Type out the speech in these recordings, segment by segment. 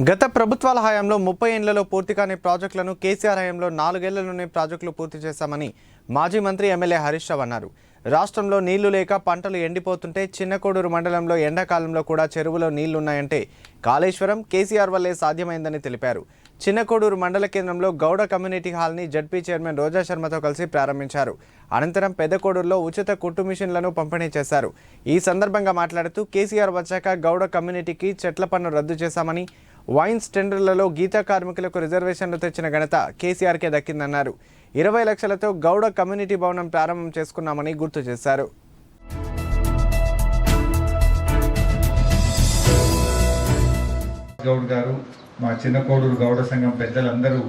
గత ప్రభుత్వాల హయాంలో ముప్పై ఏళ్ళలో పూర్తి కాని ప్రాజెక్టులను కేసీఆర్ హయాంలో నాలుగేళ్ళలోనే ప్రాజెక్టులు పూర్తి చేశామని మాజీ మంత్రి ఎమ్మెల్యే హరీష్ రావు అన్నారు. రాష్ట్రంలో నీళ్ళు లేక పంటలు ఎండిపోతుంటే చిన్నకోడూరు మండలంలో ఎండాకాలంలో కూడా చెరువులో నీళ్ళున్నాయంటే కాళేశ్వరం కేసీఆర్ వల్లే సాధ్యమైందని తెలిపారు. చిన్నకోడూరు మండల కేంద్రంలో గౌడ కమ్యూనిటీ హాల్ని జడ్పీ చైర్మన్ రోజా శర్మతో కలిసి ప్రారంభించారు. అనంతరం పెద్దకోడూరులో ఉచిత కుట్టు మిషన్లను పంపిణీ చేశారు. ఈ సందర్భంగా మాట్లాడుతూ కేసీఆర్ వచ్చాక గౌడ కమ్యూనిటీకి చెట్ల పన్ను రద్దు చేశామని వైన్స్ టెండర్లలో గీతా కార్మికులకు రిజర్వేషన్లు తెచ్చిన ఘనత కేసీఆర్కే దక్కిందన్నారు. ఇరవై లక్షలతో గౌడ కమ్యూనిటీ భవనం ప్రారంభం చేసుకున్నామని గుర్తు చేశారు. గౌడ్ గారు మా చిన్న కోడూరు గౌడ సంఘం పెద్దలందరూ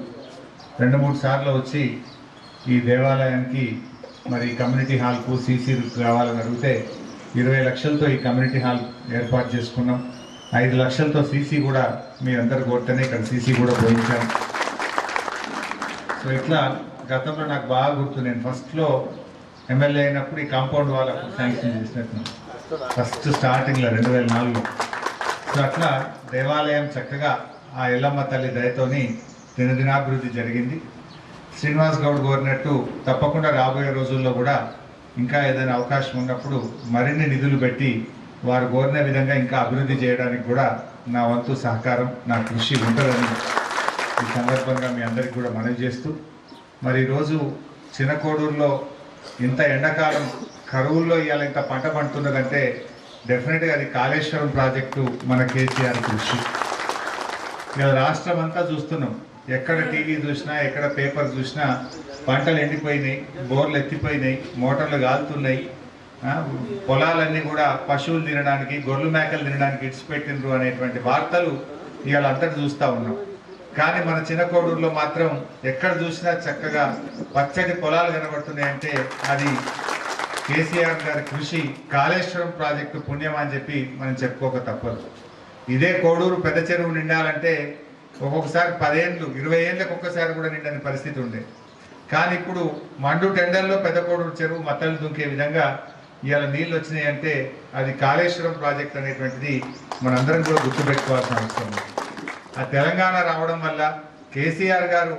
రెండు మూడు సార్లు వచ్చి ఈ దేవాలయానికి మరి కమ్యూనిటీ హాల్కు సీసీ కావాలని అడిగితే ఇరవై లక్షలతో ఈ కమ్యూనిటీ హాల్ ఏర్పాటు చేసుకున్నాం. ఐదు లక్షలతో సీసీ కూడా మీరందరూ కొట్టనే ఇక్కడ సీసీ కూడా పోయించాను సో ఇట్లా గతంలో నాకు బాగా గుర్తు నేను ఫస్ట్లో ఎమ్మెల్యే అయినప్పుడు ఈ కాంపౌండ్ వాళ్ళకు శాంక్షన్ చేసినట్టు ఫస్ట్ స్టార్టింగ్లో రెండు వేల నాలుగులో. సో అట్లా దేవాలయం చక్కగా ఆ ఎల్లమ్మ తల్లి దయతోని దినదినాభివృద్ధి జరిగింది. శ్రీనివాస్ గౌడ్ కోరినట్టు తప్పకుండా రాబోయే రోజుల్లో కూడా ఇంకా ఏదైనా అవకాశం ఉన్నప్పుడు మరిన్ని నిధులు పెట్టి వారు కోరిన విధంగా ఇంకా అభివృద్ధి చేయడానికి కూడా నా వంతు సహకారం నా కృషి ఉంటుందని ఈ సందర్భంగా మీ అందరికీ కూడా మనవి చేస్తూ మరి ఈరోజు చిన్నకోడూరులో ఇంత ఎండాకాలం కరువుల్లో ఇవాళ ఇంత పంట పండుతున్నదంటే డెఫినెట్గా అది కాళేశ్వరం ప్రాజెక్టు మన కేసీఆర్ కృషి. ఇలా రాష్ట్రం అంతా చూస్తున్నాం ఎక్కడ టీవీ చూసినా ఎక్కడ పేపర్ చూసినా పంటలు ఎండిపోయినాయి బోర్లు ఎత్తిపోయినాయి మోటార్లు కాలుతున్నాయి పొలాలన్నీ కూడా పశువులు తినడానికి గొర్రెలు మేకలు తినడానికి ఇడిచిపెట్టిండ్రు అనేటువంటి వార్తలు ఇవాళ అంతటి చూస్తూ ఉన్నాం. కానీ మన చిన్న కోడూరులో మాత్రం ఎక్కడ చూసినా చక్కగా పచ్చటి పొలాలు కనబడుతున్నాయంటే అది కేసీఆర్ గారి కృషి కాళేశ్వరం ప్రాజెక్టు పుణ్యం అని చెప్పి మనం చెప్పుకోక తప్పదు. ఇదే కోడూరు పెద్ద చెరువు నిండాలంటే ఒక్కొక్కసారి పదేళ్ళు ఇరవై ఏళ్ళకి ఒక్కసారి కూడా నిండని పరిస్థితి ఉండే. కానీ ఇప్పుడు మండు టెండర్లో పెద్ద కోడూరు చెరువు మత్తలు దుంకే విధంగా ఇవాళ నీళ్ళు వచ్చినాయంటే అది కాళేశ్వరం ప్రాజెక్ట్ అనేటువంటిది మనందరం కూడా గుర్తుపెట్టుకోవాల్సిన అవసరం ఆ తెలంగాణ రావడం వల్ల కేసీఆర్ గారు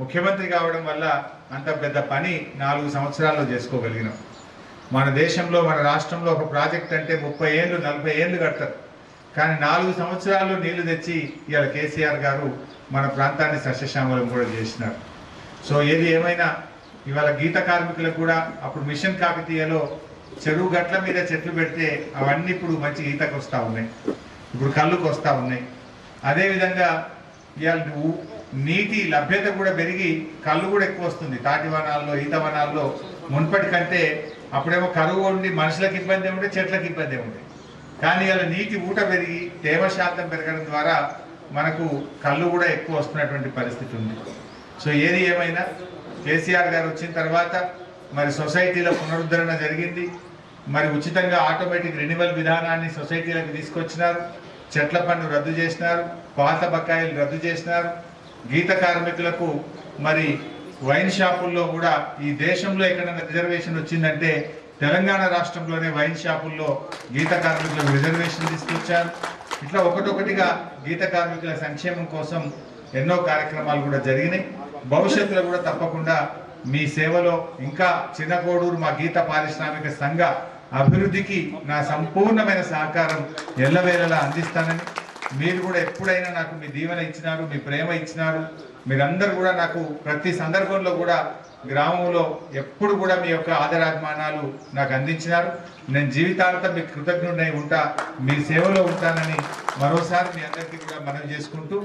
ముఖ్యమంత్రి కావడం వల్ల అంత పెద్ద పని నాలుగు సంవత్సరాల్లో చేసుకోగలిగినాం. మన దేశంలో మన రాష్ట్రంలో ఒక ప్రాజెక్ట్ అంటే ముప్పై ఏళ్ళు నలభై ఏళ్ళు కడతారు. కానీ నాలుగు సంవత్సరాల్లో నీళ్ళు తెచ్చి ఇవాళ కేసీఆర్ గారు మన ప్రాంతాన్ని సస్యశ్యామలం కూడా చేసినారు. సో ఏది ఏమైనా ఇవాళ గీత కార్మికులకు కూడా అప్పుడు మిషన్ కాకతీయలో చెరువు గట్ల మీద చెట్లు పెడితే అవన్నీ ఇప్పుడు మంచి ఈతకు వస్తూ ఉన్నాయి. ఇప్పుడు కళ్ళుకు వస్తూ ఉన్నాయి. అదేవిధంగా ఇవాళ నీటి లభ్యత కూడా పెరిగి కళ్ళు కూడా ఎక్కువ వస్తుంది. తాటి వనాల్లో ఈత వనాల్లో మున్పటి కంటే అప్పుడేమో కరువు ఉండి మనుషులకు ఇబ్బంది ఉంటే చెట్లకు ఇబ్బంది ఉండే. కానీ ఇలా నీటి ఊట పెరిగి తేమ శాతం పెరగడం ద్వారా మనకు కళ్ళు కూడా ఎక్కువ వస్తున్నటువంటి పరిస్థితి ఉంది. సో ఏది ఏమైనా కేసీఆర్ గారు వచ్చిన తర్వాత మరి సొసైటీలో పునరుద్ధరణ జరిగింది. మరి ఉచితంగా ఆటోమేటిక్ రెన్యువల్ విధానాన్ని సొసైటీలకు తీసుకొచ్చినారు. చెట్ల పన్ను రద్దు చేసినారు. పాత బకాయిలు రద్దు చేసినారు. గీత కార్మికులకు మరి వైన్ షాపుల్లో కూడా ఈ దేశంలో ఎక్కడైనా రిజర్వేషన్ వచ్చిందంటే తెలంగాణ రాష్ట్రంలోనే వైన్ షాపుల్లో గీత కార్మికులకు రిజర్వేషన్ తీసుకొచ్చారు. ఇట్లా ఒకటొకటిగా గీత కార్మికుల సంక్షేమం కోసం ఎన్నో కార్యక్రమాలు కూడా జరిగినాయి. భవిష్యత్తులో కూడా తప్పకుండా మీ సేవలో ఇంకా చిన్నకోడూరు మా గీత పారిశ్రామిక సంఘ అభివృద్ధికి నా సంపూర్ణమైన సహకారం ఎల్లవేళలా అందిస్తానని మీరు కూడా ఎప్పుడైనా నాకు మీ దీవెన ఇచ్చినారు మీ ప్రేమ ఇచ్చినారు. మీరందరూ కూడా నాకు ప్రతి సందర్భంలో కూడా గ్రామంలో ఎప్పుడు కూడా మీ యొక్క ఆదరాభిమానాలు నాకు అందించినారు. నేను జీవితాంతం మీకు కృతజ్ఞుడై ఉంటా మీ సేవలో ఉంటానని మరోసారి మీ అందరికీ కూడా మనవి చేసుకుంటూ